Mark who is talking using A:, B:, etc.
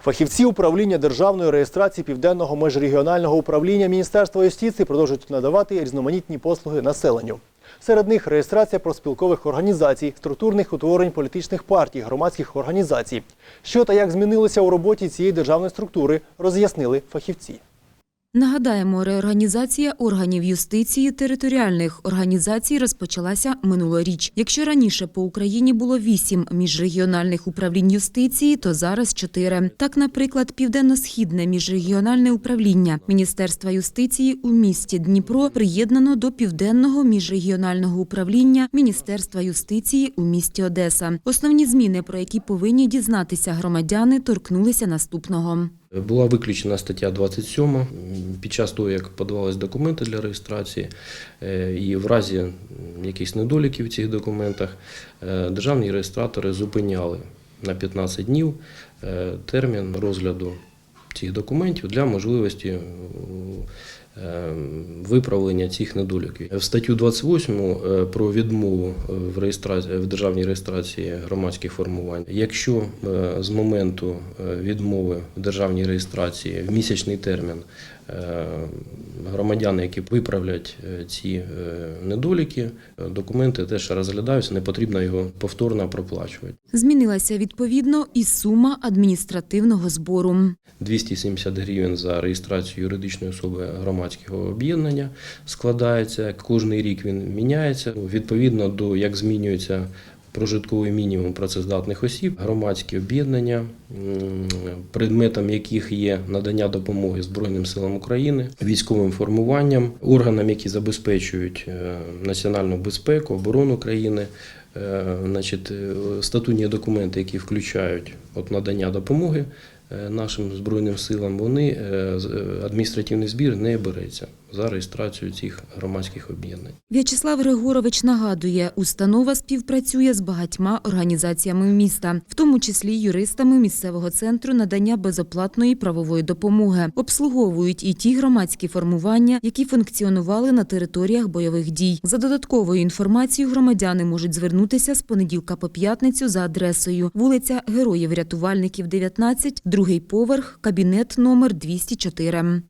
A: Фахівці управління державної реєстрації південного межрегіонального управління Міністерства юстиції продовжують надавати різноманітні послуги населенню. Серед них реєстрація профспілкових організацій, структурних утворень політичних партій, громадських організацій. Що та як змінилося у роботі цієї державної структури, роз'яснили фахівці.
B: Нагадаємо, реорганізація органів юстиції територіальних організацій розпочалася минулоріч. Якщо раніше по Україні було вісім міжрегіональних управлінь юстиції, то зараз чотири. Так, наприклад, південно-східне міжрегіональне управління Міністерства юстиції у місті Дніпро приєднано до південного міжрегіонального управління Міністерства юстиції у місті Одеса. Основні зміни, про які повинні дізнатися громадяни, торкнулися наступного.
C: Була виключена стаття 27 під час того, як подавались документи для реєстрації, е, і в разі якихось недоліків в цих документах е, державні реєстратори зупиняли на 15 днів е, термін розгляду цих документів для можливості виправлення цих недоліків. В статтю 28 е, про відмову в, реєстрації, в державній реєстрації громадських формувань. Якщо е, з моменту е, відмови в державній реєстрації в місячний термін е, громадяни, які виправлять е, ці е, недоліки, е, документи теж розглядаються, не потрібно його повторно проплачувати.
B: Змінилася відповідно і сума адміністративного збору.
C: 270 гривень за реєстрацію юридичної особи громадського об'єднання складається. Кожний рік він міняється. Відповідно до як змінюється прожитковий мінімум працездатних осіб, громадські об'єднання, предметом яких є надання допомоги Збройним силам України, військовим формуванням, органам, які забезпечують е, національну безпеку, оборону країни. Е, Значить, е, статутні документи, які включають от надання допомоги нашим збройним силам, вони е, е, адміністративний збір не береться за реєстрацію цих громадських об'єднань.
B: В'ячеслав Григорович нагадує, установа співпрацює з багатьма організаціями міста, в тому числі юристами місцевого центру надання безоплатної правової допомоги. Обслуговують і ті громадські формування, які функціонували на територіях бойових дій. За додатковою інформацією громадяни можуть звернутися з понеділка по п'ятницю за адресою вулиця Героїв Рятувальників, 19, другий поверх, кабінет номер 204.